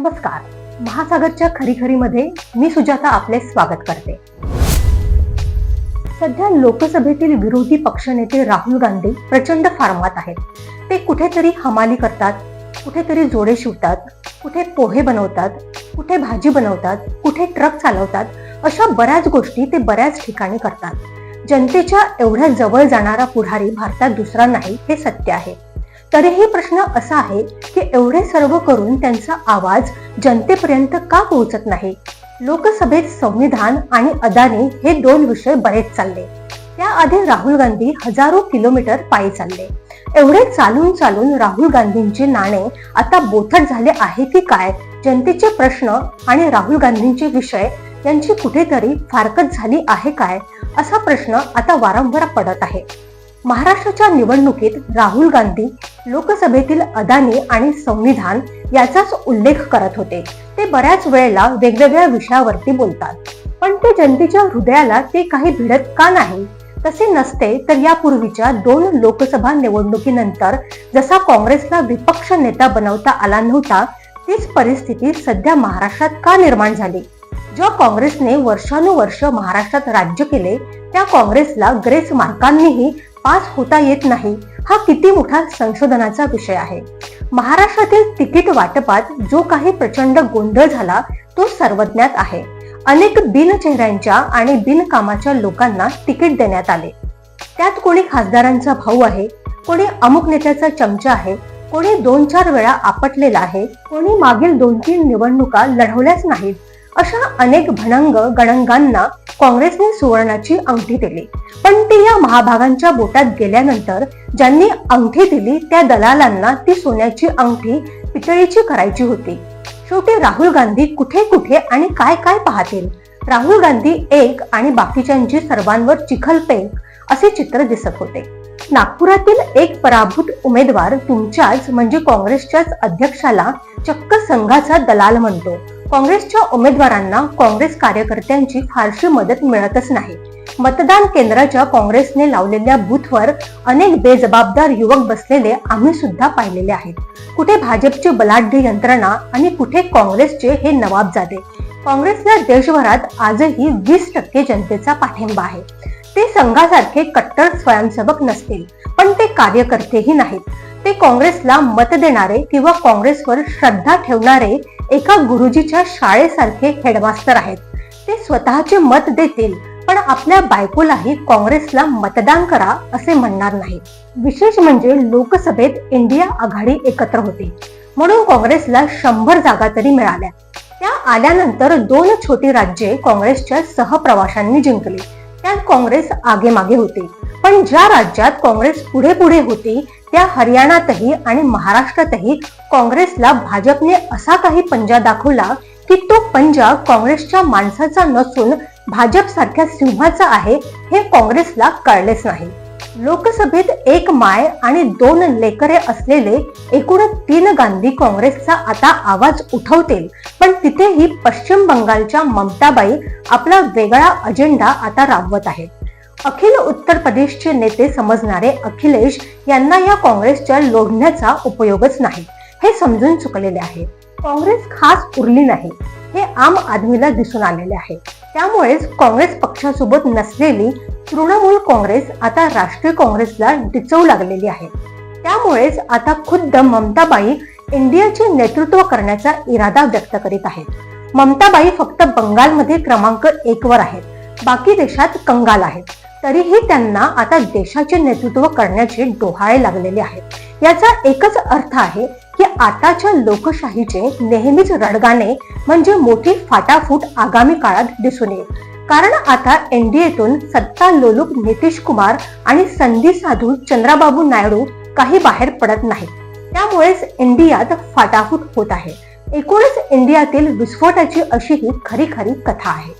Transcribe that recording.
नमस्कार. महासागरच्या खरीखरीमध्ये मी सुजाता आपले स्वागत करते. सध्या लोकसभेतील विरोधी पक्षनेते राहुल गांधी प्रचंड फार्मात आहेत. ते कुठेतरी हमाली करतात कुठेतरी जोडे शिवतात कुठे पोहे बनवतात कुठे भाजी बनवतात कुठे ट्रक चालवतात अशा बऱ्याच गोष्टी ते बऱ्याच ठिकाणी करतात. जनतेच्या एवढ्या जवळ जाणारा पुढारी भारतात दुसरा नाही हे सत्य आहे. तरीही प्रश्न असा आहे की एवढे सर्व करून त्यांचा आवाज जनतेपर्यंत का पोहोचत नाही? लोकसभेत संविधान आणि अदानी हे दोन विषय बरेच चालले. त्याआधी राहुल गांधी हजारो किलोमीटर पायी चालले. एवढे चालून चालून राहुल गांधींचे नाणे आता बोथट झाले आहे की काय? जनतेचे प्रश्न आणि राहुल गांधींचे विषय यांची कुठेतरी फारकत झाली आहे काय? असा प्रश्न आता वारंवार पडत आहे. महाराष्ट्राच्या निवडणुकीत राहुल गांधी लोकसभेतील अदानी आणि संविधान याचाच उल्लेख करत होते. ते बऱ्याच वेळेला वेगवेगळ्या विषयावरती बोलतात. पण ते जनतेच्या हृदयाला ते काही भिडत का नाही? तसे नसते तर यापूर्वीच्या दोन लोकसभा निवडणुकीनंतर जसा काँग्रेसला विपक्ष नेता बनवता आला नव्हता तीच परिस्थिती सध्या महाराष्ट्रात का निर्माण झाली? ज्या काँग्रेसने वर्षानुवर्ष महाराष्ट्रात राज्य केले त्या काँग्रेसला ग्रेस मार्कांनीही पास होता येत नाही. हा किती मोठा संशोधनाचा विषय आहे. महाराष्ट्रातील तिकीट वाटपात जो काही प्रचंड गोंधळ झाला तो सर्वज्ञात आहे. अनेक बिनचेहऱ्यांच्या आणि बिनकामाच्या लोकांना तिकीट देण्यात आले. त्यात कोणी खासदारांचा भाऊ आहे कोणी अमुक नेत्याचा चमचा आहे कोणी दोन चार वेळा आपटलेला आहे कोणी मागील दोन तीन निवडणुका लढवल्याच नाहीत. अशा अनेक भणंग गणंगांना काँग्रेसने सुवर्णाची अंगठी दिली. पण ती या महाभागांच्या बोटात गेल्यानंतर ज्यांनी अंगठी दिली त्या दलालांना ती सोन्याची अंगठी पितळीची करायची होती. शेवटी राहुल गांधी कुठे कुठे आणि काय काय पाहतील? राहुल गांधी एक आणि बाकीच्यांची सर्वांवर चिखलपेक असे चित्र दिसत होते. नागपुरातील एक पराभूत उमेदवार तुमच्याच म्हणजे काँग्रेसच्याच अध्यक्षाला चक्क संघाचा दलाल म्हणतो. काँग्रेसच्या उमेदवारांना काँग्रेस कार्यकर्त्यांची फारशी मदत मिळतच नाही. मतदान केंद्राच्या काँग्रेसने लावलेल्या बूथवर अनेक बेजबाबदार युवक बसलेले आम्ही सुद्धा पाहिलेले आहेत. कुठे भाजपची बलाढ्य यंत्रणा आणि कुठे काँग्रेसचे हे नवाबजादे काँग्रेसला देशभरात आजही वीस टक्के जनतेचा पाठिंबा आहे. ते संघासारखे कट्टर स्वयंसेवक नसतील पण ते कार्यकर्तेही नाहीत. ते काँग्रेसला मत देणारे किंवा काँग्रेसवर श्रद्धा ठेवणारे एका गुरुजीच्या शाळेसारखे हेडमास्टर आहेत. ते स्वतःचे मत देतील पण आपल्या बायकोलाही काँग्रेसला मतदान करा असे म्हणणार नाही विशेष म्हणजे लोकसभेत इंडिया आघाडी एकत्र होती. म्हणून काँग्रेसला शंभर जागा तरी मिळाल्या. त्या आल्यानंतर दोन छोटी राज्ये काँग्रेसच्या सहप्रवाशांनी जिंकली. त्यात काँग्रेस आगे मागे होती. पण ज्या राज्यात काँग्रेस पुढे पुढे होती त्या हरियाणातही आणि महाराष्ट्रातही काँग्रेसला भाजपने असा काही पंजा दाखवला की तो पंजा काँग्रेसच्या माणसाचा नसून भाजप सारख्या सिंहाचा आहे हे काँग्रेसला कळलेच नाही. लोकसभेत एक माय आणि दोन लेकरे असलेले एकूण तीन गांधी काँग्रेसचा आता आवाज उठवतील. पण तिथेही पश्चिम बंगालच्या ममताबाई आपला वेगळा अजेंडा आता राबवत आहेत. अखिल उत्तर प्रदेशचे नेते समजणारे अखिलेश यांना या काँग्रेसच्या लोढण्याचा उपयोगच नाही. हे समजून चुकलेले आहे. काँग्रेस खास उरली नाही. हे आम आदमीला दिसून आलेले आहे. त्यामुळेच काँग्रेस पक्षासोबत नसलेली तृणमूल काँग्रेस आता राष्ट्रीय काँग्रेसला डिचवू लागलेली आहे. त्यामुळेच आता खुद्द ममताबाई इंडियाचे नेतृत्व करण्याचा इरादा व्यक्त करीत आहेत. ममताबाई फक्त बंगालमध्ये क्रमांक एक वर आहेत. बाकी देशात कंगाल आहेत. तरीही त्यांना आता देशाचे नेतृत्व करण्याचे डोहाळे लागलेले आहेत. याचा एकच अर्थ आहे की आताच्या लोकशाहीचे नेहमीच रडगाणे म्हणजे मोठी फाटाफूट आगामी काळात दिसून येईल. कारण आता एनडीएतून सत्ता लोलुप नितीश कुमार आणि संधी साधू चंद्राबाबू नायडू काही बाहेर पडत नाहीत. त्यामुळेच इंडियात फाटाफूट होत आहे. एकूणच इंडियातील विस्फोटाची अशी ही खरी खरी कथा आहे.